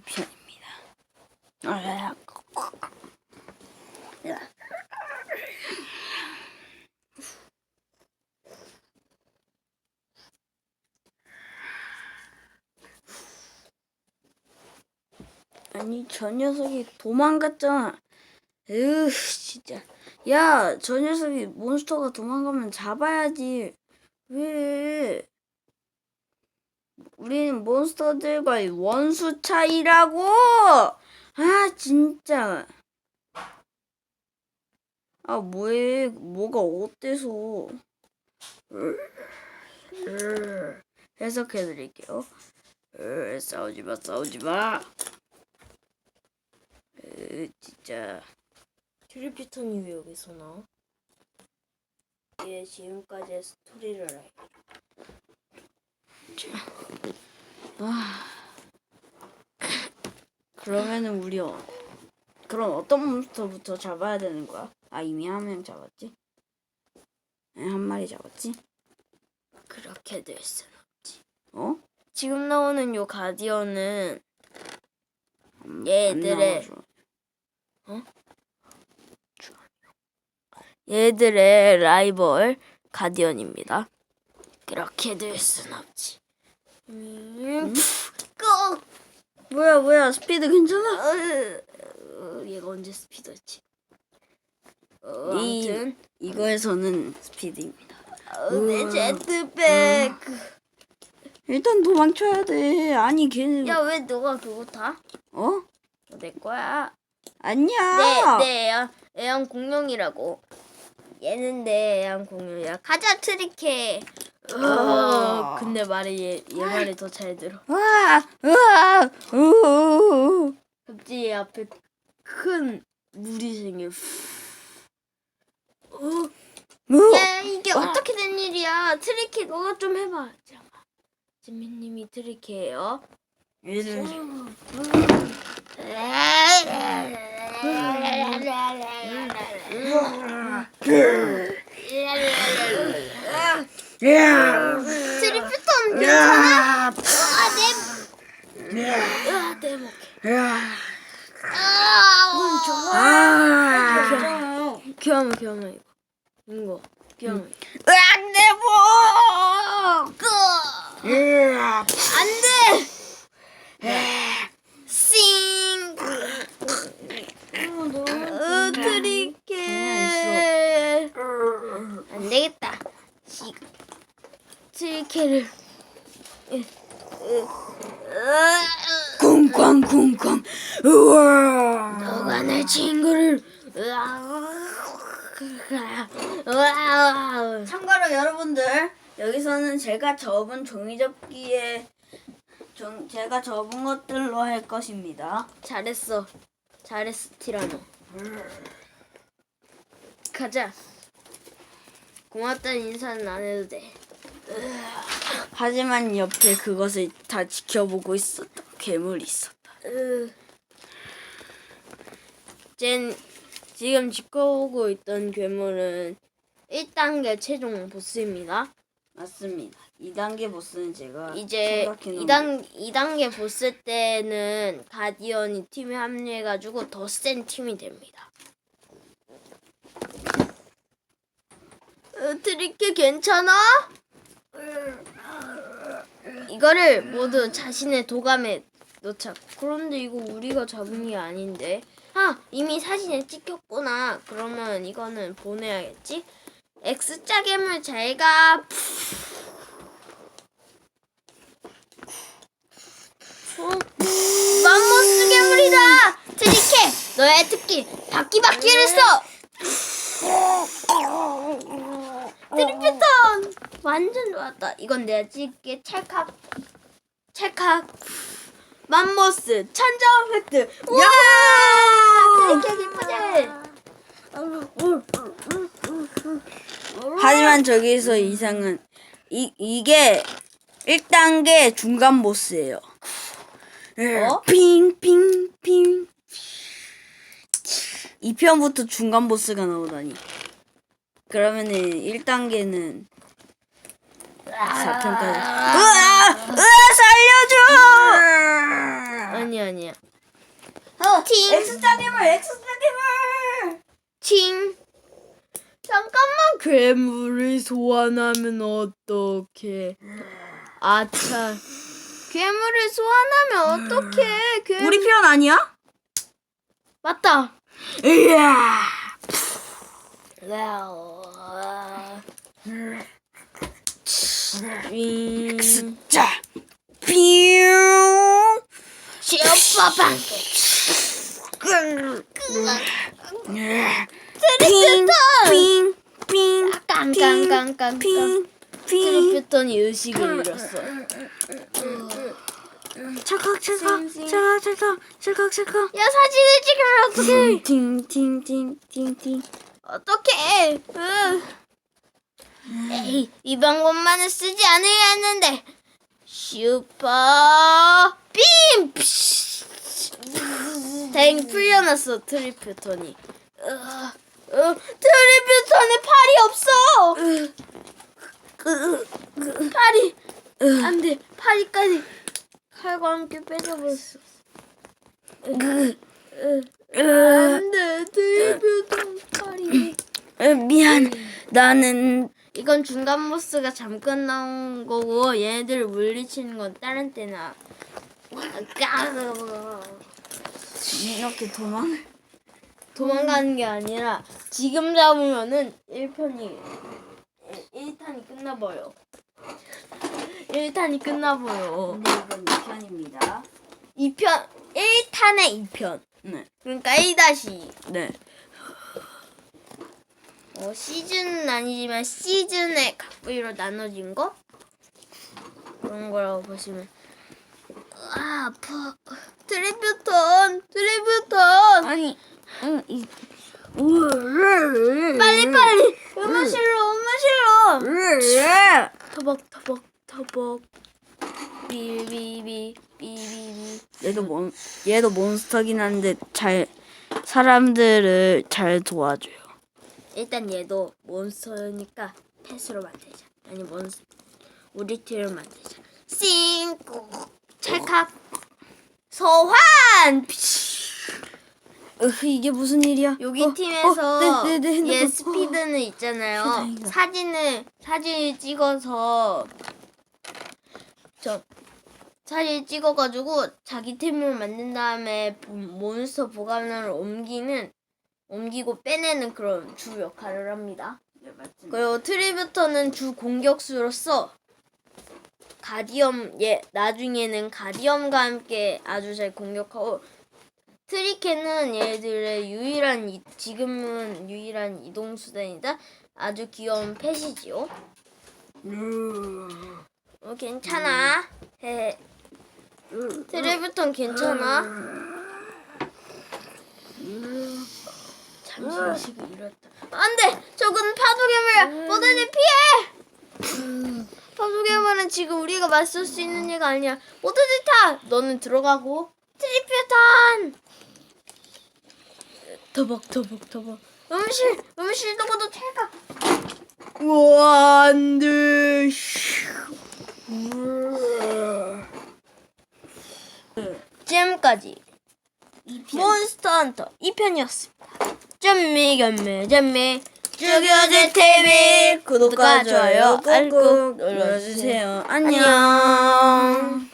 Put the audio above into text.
2편입니다. 아, 아니 저 녀석이 도망갔잖아. 으 진짜. 야 저 녀석이 몬스터가 도망가면 잡아야지. 왜? 우리는 몬스터들과의 원수 차이라고. 아 진짜. 아 뭐해? 뭐가 어때서? 해석해드릴게요. 으, 싸우지 마, 싸우지 마. 으, 진짜. 트리피터님 왜 여기서 나와? 얘 지금까지의 스토리를 알고. 아. 그러면은 우리 어, 그럼 어떤 몬스터부터 잡아야 되는 거야? 아 이미 한 명 잡았지? 네, 한 마리 잡았지? 그렇게 될 순. 어? 지금 나오는 요 가디언은 안- 얘들의- 안 나와줘. 얘들의 라이벌 가디언입니다. 그렇게 될순 없지. 음, 꼭! 뭐야 뭐야 스피드 괜찮아? 으, 어, 얘가 언제 스피드였지? 어, 이- 아무튼 이거에서는 스피드입니다. 어, 내 제트백. 일단 도망쳐야 돼. 아니 걔는 야 왜 너가 그거 타? 어? 어, 내 거야. 아니야. 내, 내 애양, 애양 공룡이라고. 얘는 내 애양 공룡이야. 가자 트리케. 어, 근데 말이 얘, 얘 말이 더 잘 들어. 우우. 갑자기 얘 앞에 큰 물이 생겨. 어, 우. 야 이게 어떻게 된 일이야? 트리케 너가 좀 해봐. 잠깐. 지민님이 트리케예요. 얘를 트리피톤 괜찮아? 아, 내, 아, 내 목. 아, 아, 귀여워, 귀여워 이거. 이거 귀여워. 으악 내 목. 끄. 으악. 안돼. 싱. 으, 트리케. 안 되겠다. 시- 트리케를. 으, 으, 으, 쿵쾅쿵쾅. 우와. 너가 내 친구를. 으아. 으아. 참고로 여러분들 여기서는 제가 접은 종이 접기에 종, 제가 접은 것들로 할 것입니다. 잘했어. 잘했어, 티라노. 가자. 고맙다는 인사는 안 해도 돼. 하지만 옆에 그것을 다 지켜보고 있었던 괴물이 있었다. 으. 젠 지금 지켜보고 있던 괴물은 1단계 최종 보스입니다. 맞습니다. 2단계 보스는 제가 이제 생각해 놓은 2단 2단계 보스 때는 가디언이 팀에 합류해가지고 더 센 팀이 됩니다. 어, 트리케 괜찮아? 이거를 모두 자신의 도감에 넣자. 그런데 이거 우리가 잡은 게 아닌데. 아 이미 사진에 찍혔구나. 그러면 이거는 보내야겠지. X자 괴물 잘 가. 어? 맘모스 괴물이다! 트리케! 너의 특기 바퀴바퀴를 써! 트리피톤! 완전 좋았다. 이건 내가 찍게 찰칵 찰칵 맘모스 천장 획득 우와! 트리케 기쁘지? 하지만 저기서 이상은 이 이게 1단계 중간 보스예요. 어? 핑핑핑 2편부터 중간 보스가 나오다니. 그러면은 1단계는 4편까지. 으아! 으아 살려줘! 아니 아니야. 어, 팅. 엑스자 괴물, 엑스자 괴물. 칭. 잠깐만 괴물을 소환하면 어떡해? 아차. 괴물을 소환하면 어떡해? 괴물 우리 편 아니야? 맞다. 이야. 윙. 자, 뿅. 슈퍼방. 핑, 핑, 핑, 깡깡깡깡깡. 핑, 핑. 트리피톤이 의식을 잃었어. 찰칵, 찰칵. 찰칵, 찰칵, 찰칵, 찰칵. 야 사진을 찍으면 어떡해? 팅, 팅, 팅, 팅, 팅. 어떡해? 으. 에이, 이 방법만은 쓰지 않으려 했는데 슈퍼 빔! 다행 풀려났어 트리퓨톤이. 트리퓨톤에 팔이 없어! 팔이 안돼. 팔이까지 칼과 함께 뺏어버렸어. 안돼. 트리퓨톤 팔이. 에, 미안. 나는 이건 중간 보스가 잠깐 나온 거고 얘네들을 물리치는 건 다른 때나 이렇게 도망. 도망가는 게 아니라 지금 잡으면은 1편이 1탄이 끝나버려 1탄이 끝나버려 근데 이건 2편입니다. 2편 1탄에 2편 네, 그러니까 1다시 네. 어, 시즌은 아니지만 시즌의 각부위로 나눠진 거? 그런 거라고 보시면 아 아파. 트리뷰턴 트리뷰턴! 아니, 응, 이. 빨리 빨리! 음무실로 음무실로 터벅 터벅 터벅. 비비비 비비비. 얘도 몬, 얘도 몬스터긴 한데 잘 사람들을 잘 도와줘요. 일단 얘도 몬스터니까 펫으로 만들자 아니 몬스 우리 팀을 만들자 싱고 찰칵 소환 으, 이게 무슨 일이야? 여기 어, 팀에서 어, 네, 네, 네, 얘. 스피드는 있잖아요. 다행이다. 사진을 사진을 찍어서 저 사진 찍어가지고 자기 팀을 만든 다음에 보- 몬스터 보관함을 옮기는 옮기고 빼내는 그런 주 역할을 합니다. 네, 맞습니다. 그리고 트리뷰터는 주 공격수로서 가디엄 예 나중에는 가디엄과 함께 아주 잘 공격하고 트리케는 얘들의 유일한 이- 지금은 유일한 이동 수단이다. 아주 귀여운 펫이지요. 어, 괜찮아. 해. 트리뷰턴 괜찮아. 잠시 의식을 잃었다. 안돼, 저건 파도괴물이야. 모두들 피해. 파도괴물은 지금 우리가 맞설 수 있는 애가 아니야. 모두들 타. 너는 들어가고 트리뷰턴. 더벅 더벅 더벅. 음실 음실 누구도 탈까? 우와 안돼. 지금까지 몬스터 헌터 2편이었습니다. 잼미 겸미 잼미 죽여줄 TV 구독과 좋아요 눌러주세요. 눌러주세요. 안녕.